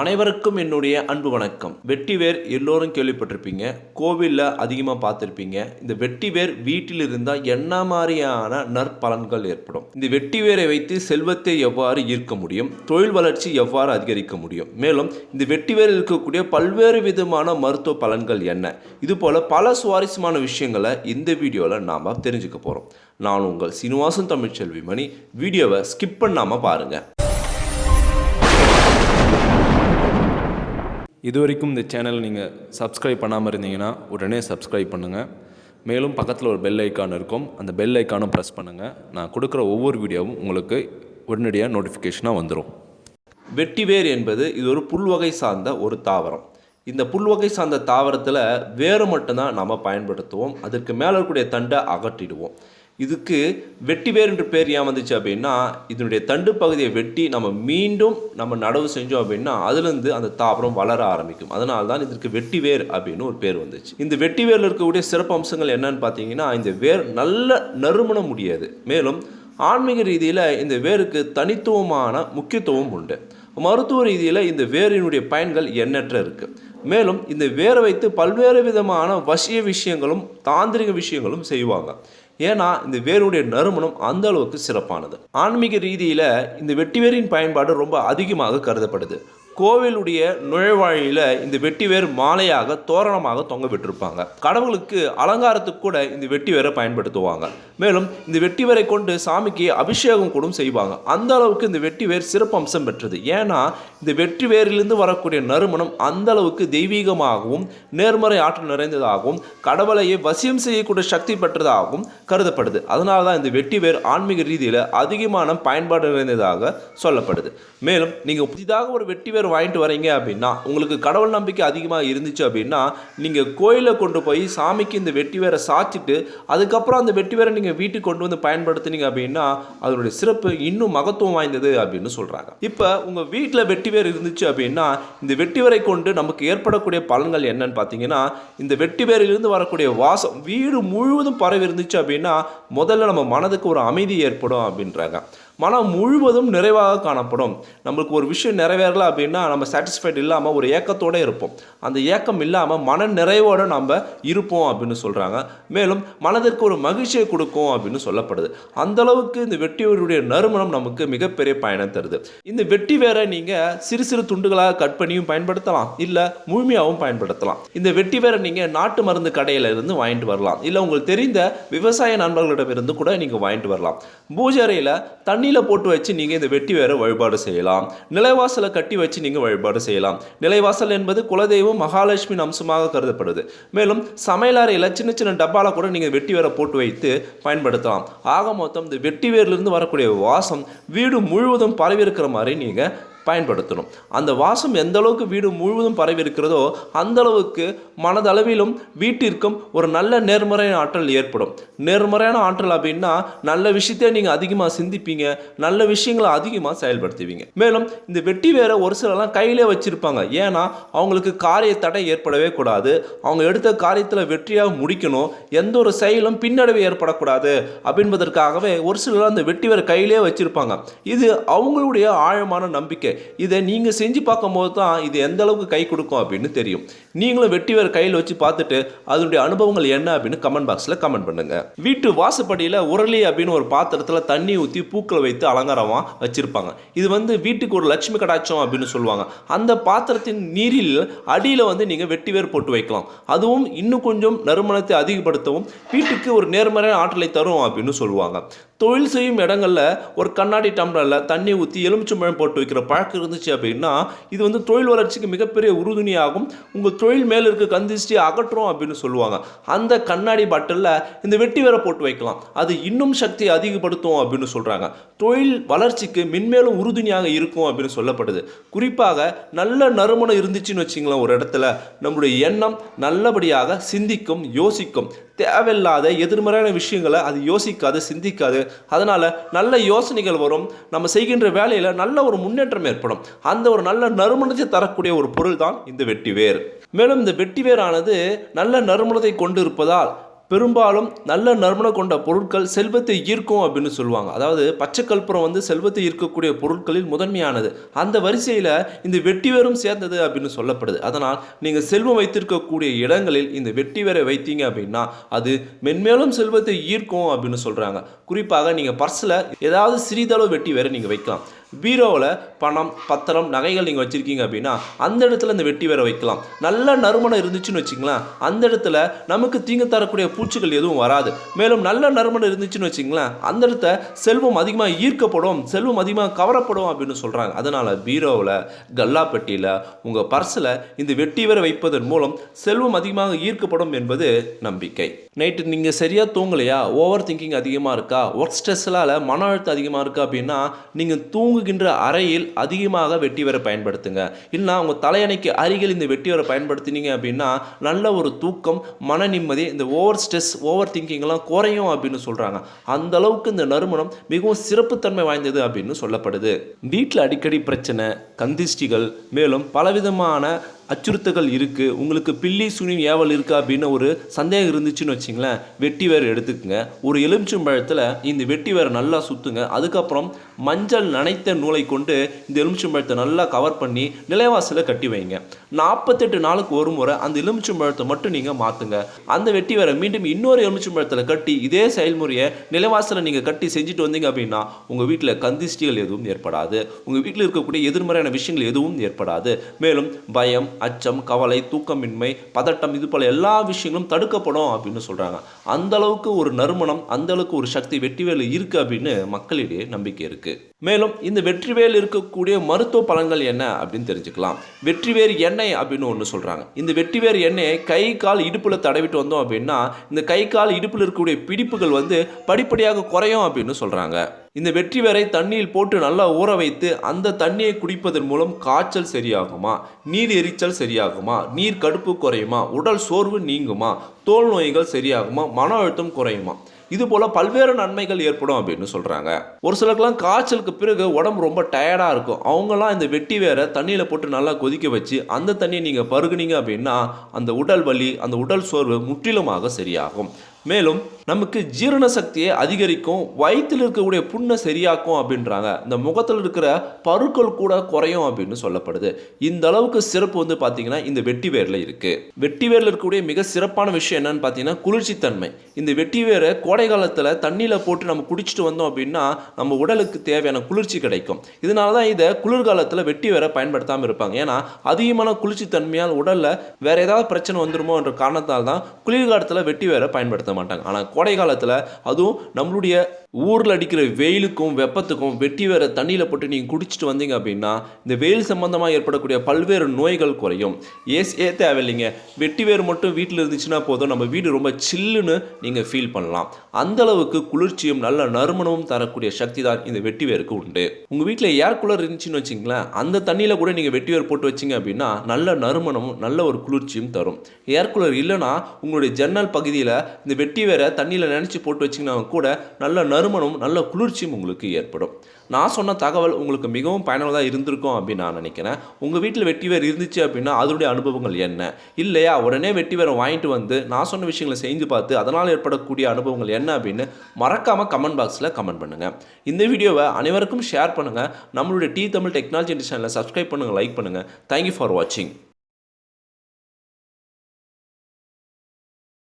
அனைவருக்கும் என்னுடைய அன்பு வணக்கம். வெட்டிவேர் எல்லோரும் கேள்விப்பட்டிருப்பீங்க. கோவிலில் அதிகமாக பார்த்துருப்பீங்க. இந்த வெட்டிவேர் வீட்டில் இருந்தால் என்ன மாதிரியான நற்பலன்கள் ஏற்படும்? இந்த வெட்டிவேரை வைத்து செல்வத்தை எவ்வாறு ஈர்க்க முடியும்? தொழில் வளர்ச்சி எவ்வாறு அதிகரிக்க முடியும்? மேலும் இந்த வெட்டிவேரில் இருக்கக்கூடிய பல்வேறு விதமான மருத்துவ பலன்கள் என்ன? இதுபோல் பல சுவாரஸ்யமான விஷயங்களை இந்த வீடியோவில் நாம் தெரிஞ்சுக்க போகிறோம் நான் உங்கள் சீனிவாசன் தமிழ்ச்செல்வி மணி வீடியோவை ஸ்கிப் பண்ணாமல் பாருங்கள் இது வரைக்கும் இந்த சேனலை நீங்கள் சப்ஸ்கிரைப் பண்ணாமல் இருந்தீங்கன்னா உடனே சப்ஸ்கிரைப் பண்ணுங்கள் மேலும் பக்கத்தில் ஒரு பெல் ஐக்கான் இருக்கும். அந்த பெல் ஐக்கானும் ப்ரெஸ் பண்ணுங்கள் நான் கொடுக்குற ஒவ்வொரு வீடியோவும் உங்களுக்கு உடனடியாக நோட்டிஃபிகேஷனாக வந்துடும் வெட்டிவேர் என்பது இது ஒரு புல்வகை சார்ந்த ஒரு தாவரம். இந்த புல்வகை சார்ந்த தாவரத்தில் வேறு மட்டும்தான் நாம் பயன்படுத்துவோம். அதற்கு மேலே இருக்கக்கூடிய தண்டை அகற்றிடுவோம். இதுக்கு வெட்டிவேர் என்று பேர் ஏன் வந்துச்சு அப்படின்னா இதனுடைய தண்டு பகுதியை வெட்டி நம்ம மீண்டும் நம்ம நடவு செஞ்சோம் அப்படின்னா அதுலேருந்து அந்த தாவரம் வளர ஆரம்பிக்கும். அதனால தான் இதற்கு வெட்டிவேர் அப்படின்னு ஒரு பேர் வந்துச்சு. இந்த வெட்டிவேரில் இருக்கக்கூடிய சிறப்பு அம்சங்கள் என்னன்னு பார்த்தீங்கன்னா இந்த வேர் நல்ல நறுமண முடியாது மேலும் ஆன்மீக ரீதியில் இந்த வேருக்கு தனித்துவமான முக்கியத்துவம் உண்டு. மருத்துவ ரீதியில் இந்த வேரினுடைய பயன்கள் எண்ணற்ற இருக்குது மேலும் இந்த வேரை வைத்து பல்வேறு விதமான வசிய விஷயங்களும் தாந்திரிக விஷயங்களும் செய்வாங்க. ஏன்னா இந்த வேருடைய நறுமணம் அந்த அளவுக்கு சிறப்பானது. ஆன்மீக ரீதியில் இந்த வெட்டிவேரின் பயன்பாடு ரொம்ப அதிகமாக கருதப்படுது. கோவிலுடைய நுழைவாழியில் இந்த வெட்டிவேர் மாலையாக தோரணமாக தொங்க விட்டிருப்பாங்க கடவுளுக்கு அலங்காரத்துக்கு கூட இந்த வெட்டிவேரை பயன்படுத்துவாங்க. மேலும் இந்த வெட்டிவேரை கொண்டு சாமிக்கு அபிஷேகம் கூட செய்வாங்க. அந்த அளவுக்கு இந்த வெட்டிவேர் சிறப்பு அம்சம் பெற்றது. ஏன்னா இந்த வெற்றிவேரிலிருந்து வரக்கூடிய நறுமணம் அந்த அளவுக்கு தெய்வீகமாகவும் நேர்மறை ஆற்றல் நிறைந்ததாகவும் கடவுளையே வசியம் செய்யக்கூடிய சக்தி பெற்றதாகவும் கருதப்படுது. அதனால தான் இந்த வெட்டிவேர் ஆன்மீக ரீதியில் அதிகமான பயன்பாடு நிறைந்ததாக சொல்லப்படுது. மேலும் நீங்கள் புதிதாக ஒரு வெட்டிவேர் வாங்கிட்டு வரீங்க அப்படின்னா உங்களுக்கு கடவுள் நம்பிக்கை அதிகமாக இருந்துச்சு அப்படின்னா நீங்கள் கோயிலை கொண்டு போய் சாமிக்கு இந்த வெட்டி வேரை சாச்சிட்டு அதுக்கப்புறம் அந்த வெட்டி வேரை நீங்கள் வீட்டுக்கு கொண்டு வந்து பயன்படுத்துனீங்க அப்படின்னா அதனுடைய சிறப்பு இன்னும் மகத்துவம் வாய்ந்தது அப்படின்னு சொல்கிறாங்க இப்போ உங்கள் வீட்டில் வெட்டி வேர் இருந்துச்சு அப்படின்னா இந்த வெட்டிவேரை கொண்டு நமக்கு ஏற்படக்கூடிய பலன்கள் என்னன்னு பார்த்தீங்கன்னா இந்த வெட்டி வேரிலிருந்து வரக்கூடிய வாசம் வீடு முழுவதும் பரவி இருந்துச்சு அப்படின்னா முதல்ல நம்ம மனதுக்கு ஒரு அமைதி ஏற்படும் அப்படின்றாங்க. மனம் முழுவதும் நிறைவாக காணப்படும். நம்மளுக்கு ஒரு விஷயம் நிறைவேறல அப்படின்னா நம்ம சாட்டிஸ்ஃபைட் இல்லாமல் ஒரு ஏக்கத்தோடு இருப்போம். அந்த ஏக்கம் இல்லாமல் மன நிறைவோடு நம்ம இருப்போம் அப்படின்னு சொல்கிறாங்க மேலும் மனதிற்கு ஒரு மகிழ்ச்சியை கொடுக்கும் அப்படின்னு சொல்லப்படுது. அந்த அளவுக்கு இந்த வெட்டிவேருடைய நறுமணம் நமக்கு மிகப்பெரிய பயணம் தருது. இந்த வெட்டி வேற நீங்கள் சிறு சிறு துண்டுகளாக கட் பண்ணியும் பயன்படுத்தலாம். இல்லை முழுமையாகவும் பயன்படுத்தலாம். இந்த வெட்டி வேற நீங்கள் நாட்டு மருந்து கடையில இருந்து வாங்கிட்டு வரலாம். இல்லை உங்களுக்கு தெரிந்த விவசாய நண்பர்களிடமிருந்து கூட நீங்கள் வாங்கிட்டு வரலாம். பூஜை அறையில் தண்ணியில் போட்டு வச்சு நீங்கள் இந்த வெட்டி வேற வழிபாடு செய்யலாம். நிலைவாசலை கட்டி வச்சு நீங்கள் வழிபாடு செய்யலாம். நிலைவாசல் என்பது குலதெய்வம் மகாலட்சுமி அம்சமாக கருதப்படுது. மேலும் சமையலறையில் சின்ன சின்ன டப்பால கூட நீங்கள் வெட்டி வேற போட்டு வைத்து பயன்படுத்தலாம். ஆக மொத்தம் இந்த வெட்டி வேர்லேருந்து வரக்கூடிய வாசம் வீடு முழுவதும் பரவி இருக்கிற மாதிரி நீங்கள் பயன்படுத்தணும். அந்த வாசம் எந்த அளவுக்கு வீடு முழுவதும் பரவி இருக்கிறதோ அந்த அளவுக்கு மனதளவிலும் வீட்டிற்கும் ஒரு நல்ல நேர்மறையான ஆற்றல் ஏற்படும். நேர்மறையான ஆற்றல் அப்படின்னா நல்ல விஷயத்தை நீங்கள் அதிகமாக சிந்திப்பீங்க நல்ல விஷயங்களை அதிகமாக செயல்படுத்துவீங்க. மேலும் இந்த வெட்டி வேற ஒரு சிலர்லாம் கையிலே வச்சுருப்பாங்க. ஏன்னா அவங்களுக்கு காரிய தடை ஏற்படவே கூடாது. அவங்க எடுத்த காரியத்தில் வெற்றியாக முடிக்கணும். எந்த ஒரு செயலும் பின்னடைவு ஏற்படக்கூடாது அப்படின்பதற்காகவே ஒரு சிலர் அந்த வெட்டி வேற கையிலே வச்சுருப்பாங்க. இது அவங்களுடைய ஆழமான நம்பிக்கை. இதை நீங்கள் செஞ்சு பார்க்கும்போது தான் இது எந்த அளவுக்கு கை கொடுக்கும் அப்படின்னு தெரியும். நீங்களும் வெட்டி வேறு கையில் வச்சு பார்த்துட்டு அதனுடைய அனுபவங்கள் என்ன அப்படின்னு கமெண்ட் பாக்ஸில் கமெண்ட் பண்ணுங்க. வீட்டு வாசப்படியில் உரளி அப்படின்னு ஒரு பாத்திரத்தில் தண்ணி ஊற்றி பூக்களை வைத்து அலங்காரமாக வச்சுருப்பாங்க. இது வந்து வீட்டுக்கு ஒரு லட்சுமி கடாட்சம் அப்படின்னு சொல்லுவாங்க. அந்த பாத்திரத்தின் நீரில் அடியில் வந்து நீங்கள் வெட்டி வேர் போட்டு வைக்கலாம். அதுவும் இன்னும் கொஞ்சம் நறுமணத்தை அதிகப்படுத்தவும் வீட்டுக்கு ஒரு நேர்மறையான ஆற்றலை தரும் அப்படின்னு சொல்லுவாங்க. தொழில் செய்யும் இடங்களில் ஒரு கண்ணாடி டம்ளரில் தண்ணி ஊற்றி எலுமிச்சம்பழம் போட்டு வைக்கிற வழக்கு இருந்துச்சு அப்படின்னா இது வந்து தொழில் வளர்ச்சிக்கு மிகப்பெரிய உறுதுணையாகும். உங்கள் தொழில் மேலே இருக்க கந்திஷ்டி அகற்றும் அப்படின்னு சொல்லுவாங்க. அந்த கண்ணாடி பாட்டிலில் இந்த வெட்டி வேற போட்டு வைக்கலாம். அது இன்னும் சக்தி அதிகப்படுத்தும் அப்படின்னு சொல்கிறாங்க தொழில் வளர்ச்சிக்கு மென்மேலும் உறுதுணையாக இருக்கும் அப்படின்னு சொல்லப்படுது. குறிப்பாக நல்ல நறுமணம் இருந்துச்சுன்னு வச்சிங்களேன் ஒரு இடத்துல. நம்முடைய எண்ணம் நல்லபடியாக சிந்திக்கும் யோசிக்கும். தேவையில்லாத எதிர்மறையான விஷயங்களை அது யோசிக்காது சிந்திக்காது. அதனால் நல்ல யோசனைகள் வரும். நம்ம செய்கின்ற வேலையில் நல்ல ஒரு முன்னேற்றம் ஏற்படும். அந்த ஒரு நல்ல நறுமணத்தை தரக்கூடிய ஒரு பொருள் தான் இந்த வெட்டிவேர் மேலும் இந்த வெட்டிவேரானது நல்ல நறுமணத்தை கொண்டு இருப்பதால் பெரும்பாலும் நல்ல நறுமணம் கொண்ட பொருட்கள் செல்வத்தை ஈர்க்கும் அப்படின்னு சொல்லுவாங்க. அதாவது பச்சை கற்பூரம் வந்து செல்வத்தை ஈர்க்கக்கூடிய பொருட்களில் முதன்மையானது. அந்த வரிசையில் இந்த வெட்டிவேரும் சேர்ந்தது அப்படின்னு சொல்லப்படுது. அதனால் நீங்கள் செல்வம் வைத்திருக்கக்கூடிய இடங்களில் இந்த வெட்டிவேரை வைத்தீங்க அப்படின்னா அது மென்மேலும் செல்வத்தை ஈர்க்கும் அப்படின்னு சொல்கிறாங்க குறிப்பாக நீங்கள் பர்ஸில் ஏதாவது சிறிதளவு வெட்டி வேற நீங்கள் வைக்கலாம். பீரோவில் பணம் பத்திரம் நகைகள் நீங்கள் வச்சுருக்கீங்க அப்படின்னா அந்த இடத்துல இந்த வெட்டி வேற வைக்கலாம். நல்ல நறுமணம் இருந்துச்சுன்னு வச்சுங்களேன் அந்த இடத்துல நமக்கு தீங்கு தரக்கூடிய பூச்சிகள் எதுவும் வராது. மேலும் நல்ல நறுமணம் இருந்துச்சுன்னு வச்சுங்களேன் அந்த இடத்த செல்வம் அதிகமாக ஈர்க்கப்படும் செல்வம் அதிகமாக கவரப்படும் அப்படின்னு சொல்கிறாங்க அதனால் பீரோவில் கல்லாப்பட்டியில் உங்கள் பர்ஸில் இந்த வெட்டி வேற வைப்பதன் மூலம் செல்வம் அதிகமாக ஈர்க்கப்படும் என்பது நம்பிக்கை. நைட்டு நீங்கள் சரியாக தூங்கலையா? ஓவர் திங்கிங் அதிகமாக இருக்கா? ஒர்க் ஸ்ட்ரெஸ்ஸால் மன அழுத்தம் அதிகமாக இருக்கா அப்படின்னா நீங்கள் தூங்கு தூங்குகின்ற அறையில் அதிகமாக வெட்டிவரை பயன்படுத்துங்க. இல்லைனா உங்கள் தலையணைக்கு அருகில் இந்த வெட்டிவரை பயன்படுத்தினீங்க அப்படின்னா நல்ல ஒரு தூக்கம் மன நிம்மதி இந்த ஓவர் ஸ்ட்ரெஸ் ஓவர் திங்கிங்லாம் குறையும் அப்படின்னு சொல்கிறாங்க அந்த அளவுக்கு இந்த நறுமணம் மிகவும் சிறப்புத்தன்மை வாய்ந்தது அப்படின்னு சொல்லப்படுது. வீட்டில் அடிக்கடி பிரச்சனை கந்திஷ்டிகள் மேலும் பலவிதமான அச்சுறுத்தல்கள் இருக்குது உங்களுக்கு பில்லி சுனி ஏவல் இருக்கா அப்படின்னு ஒரு சந்தேகம் இருந்துச்சுன்னு வச்சிங்களேன். வெட்டி வேறு எடுத்துக்கோங்க. ஒரு எலுமிச்சம்பழத்தில் இந்த வெட்டி வேறு நல்லா சுற்றுங்க அதுக்கப்புறம் மஞ்சள் நனைத்த நூலை கொண்டு இந்த எலுமிச்சம்பழத்தை நல்லா கவர் பண்ணி நிலைவாசலில் கட்டி வைங்க. நாற்பத்தெட்டு நாளுக்கு ஒரு முறை அந்த எலுமிச்சம்பழத்தை மட்டும் நீங்கள் மாற்றுங்க அந்த வெட்டி வர மீண்டும் இன்னொரு எலுமிச்சம்பழத்தில் கட்டி இதே செயல்முறையை நிலைவாசலில் நீங்கள் கட்டி செஞ்சுட்டு வந்தீங்க அப்படின்னா உங்கள் வீட்டில் கந்திஷ்டிகள் எதுவும் ஏற்படாது. உங்கள் வீட்டில் இருக்கக்கூடிய எதிர்மறையான விஷயங்கள் எதுவும் ஏற்படாது. மேலும் பயம் அச்சம் கவலை தூக்கமின்மை பதட்டம் இது போல எல்லா விஷயங்களும் தடுக்கப்படும் அப்படின்னு சொல்கிறாங்க அந்த அளவுக்கு ஒரு நறுமணம் அந்தளவுக்கு ஒரு சக்தி வெற்றிவேல் இருக்குது அப்படின்னு மக்களிடையே நம்பிக்கை இருக்குது இருக்கு. மேலும் இந்த வெற்றிவேல் இருக்கக்கூடிய மருத்துவ பலன்கள் என்ன அப்படின்னு தெரிஞ்சுக்கலாம். வெற்றிவேர் எண்ணெய் அப்படின்னு ஒன்று சொல்கிறாங்க இந்த வெற்றிவேர் எண்ணெயை கை கால் இடுப்பில் தடவிட்டு வந்தோம் அப்படின்னா இந்த கை கால் இடுப்பில் இருக்கக்கூடிய பிடிப்புகள் வந்து படிப்படியாக குறையும் அப்படின்னு சொல்கிறாங்க இந்த வெற்றி வேரை தண்ணியில் போட்டு நல்லா ஊற வைத்து அந்த தண்ணியை குடிப்பதன் மூலம் காய்ச்சல் சரியாகுமா? நீர் எரிச்சல் சரியாகுமா? நீர் கடுப்பு குறையுமா? உடல் சோர்வு நீங்குமா? தோல் நோய்கள் சரியாகுமா? மன அழுத்தம் குறையுமா? இது போல பல்வேறு நன்மைகள் ஏற்படும் அப்படின்னு சொல்றாங்க. ஒரு சிலருக்குலாம் காய்ச்சலுக்கு பிறகு உடம்பு ரொம்ப டயர்டா இருக்கும். அவங்களாம் இந்த வெட்டி வேற தண்ணியில போட்டு நல்லா கொதிக்க வச்சு அந்த தண்ணியை நீங்க பருகுனீங்க அப்படின்னா அந்த உடல் வலி அந்த உடல் சோர்வு முற்றிலுமாக சரியாகும். மேலும் நமக்கு ஜீரண சக்தியை அதிகரிக்கும் வயிற்றில் இருக்கக்கூடிய புண்ணை சரியாக்கும் அப்படின்றாங்க. இந்த முகத்தில் இருக்கிற பருக்கள் கூட குறையும் அப்படின்னு சொல்லப்படுது. இந்த அளவுக்கு சிறப்பு வந்து பார்த்தீங்கன்னா இந்த வெட்டி வேரில் இருக்குது வெட்டி வேரில் இருக்கக்கூடிய மிக சிறப்பான விஷயம் என்னன்னு பார்த்தீங்கன்னா குளிர்ச்சித்தன்மை. இந்த வெட்டி வேரை கோடை காலத்தில் தண்ணியில் போட்டு நம்ம குடிச்சிட்டு வந்தோம் அப்படின்னா நம்ம உடலுக்கு தேவையான குளிர்ச்சி கிடைக்கும். இதனால தான் இதை குளிர்காலத்தில் வெட்டி வேரை பயன்படுத்தாமல் இருப்பாங்க. ஏன்னா அதிகமான குளிர்ச்சித்தன்மையால் உடலில் வேறு ஏதாவது பிரச்சனை வந்துருமோன்ற காரணத்தால் தான் குளிர்காலத்தில் வெட்டி வேரை பயன்படுத்த மாட்டாங்க. ஆனால் கோடை காலத்தில் அதுவும் நம்மளுடைய ஊரில் அடிக்கிற வெயிலுக்கும் வெப்பத்துக்கும் வெட்டி வேற தண்ணியில் போட்டு நீங்கள் குடிச்சிட்டு வந்தீங்க அப்படின்னா இந்த வெயில் சம்மந்தமாக ஏற்படக்கூடிய பல்வேறு நோய்கள் குறையும். ஏசியே தேவையில்லைங்க? வெட்டி வேறு மட்டும் வீட்டில் இருந்துச்சுன்னா போதும். நம்ம வீடு ரொம்ப சில்லுன்னு நீங்கள் ஃபீல் பண்ணலாம். அந்த அளவுக்கு குளிர்ச்சியும் நல்ல நறுமணமும் தரக்கூடிய சக்தி தான் இந்த வெட்டி வேருக்கு உண்டு. உங்கள் வீட்டில் ஏர் கூலர் இருந்துச்சுன்னு வச்சிங்களேன் அந்த தண்ணியில் கூட நீங்கள் வெட்டி வேர் போட்டு வச்சிங்க அப்படின்னா நல்ல நறுமணமும் நல்ல ஒரு குளிர்ச்சியும் தரும். ஏர் கூலர் இல்லைன்னா உங்களுடைய ஜன்னல் பகுதியில் இந்த வெட்டி வேரை தண்ணியில் நினச்சி போட்டு வச்சிங்கன்னா கூட நல்ல நறுமணமும் நல்ல குளிர்ச்சியும் உங்களுக்கு ஏற்படும். நான் சொன்ன தகவல் உங்களுக்கு மிகவும் பயனுள்ளதாக இருந்திருக்கும் அப்படின்னு நான் நினைக்கிறேன். உங்கள் வீட்டில் வெட்டி வேர் இருந்துச்சு அப்படின்னா அதனுடைய அனுபவங்கள் என்ன? இல்லையா உடனே வெட்டி வேரை வாங்கிட்டு வந்து நான் சொன்ன விஷயங்களை செஞ்சு பார்த்து அதனால் ஏற்படக்கூடிய அனுபவங்கள் என்ன அப்படின்னு மறக்காமல் கமெண்ட் பாக்ஸில் கமெண்ட் பண்ணுங்கள் இந்த வீடியோவை அனைவருக்கும் ஷேர் பண்ணுங்கள் நம்மளுடைய டி தமிழ் டெக்னாலஜி சேனலை சப்ஸ்கிரைப் பண்ணுங்கள் லைக் பண்ணுங்கள் தேங்க்யூ ஃபார் வாட்சிங்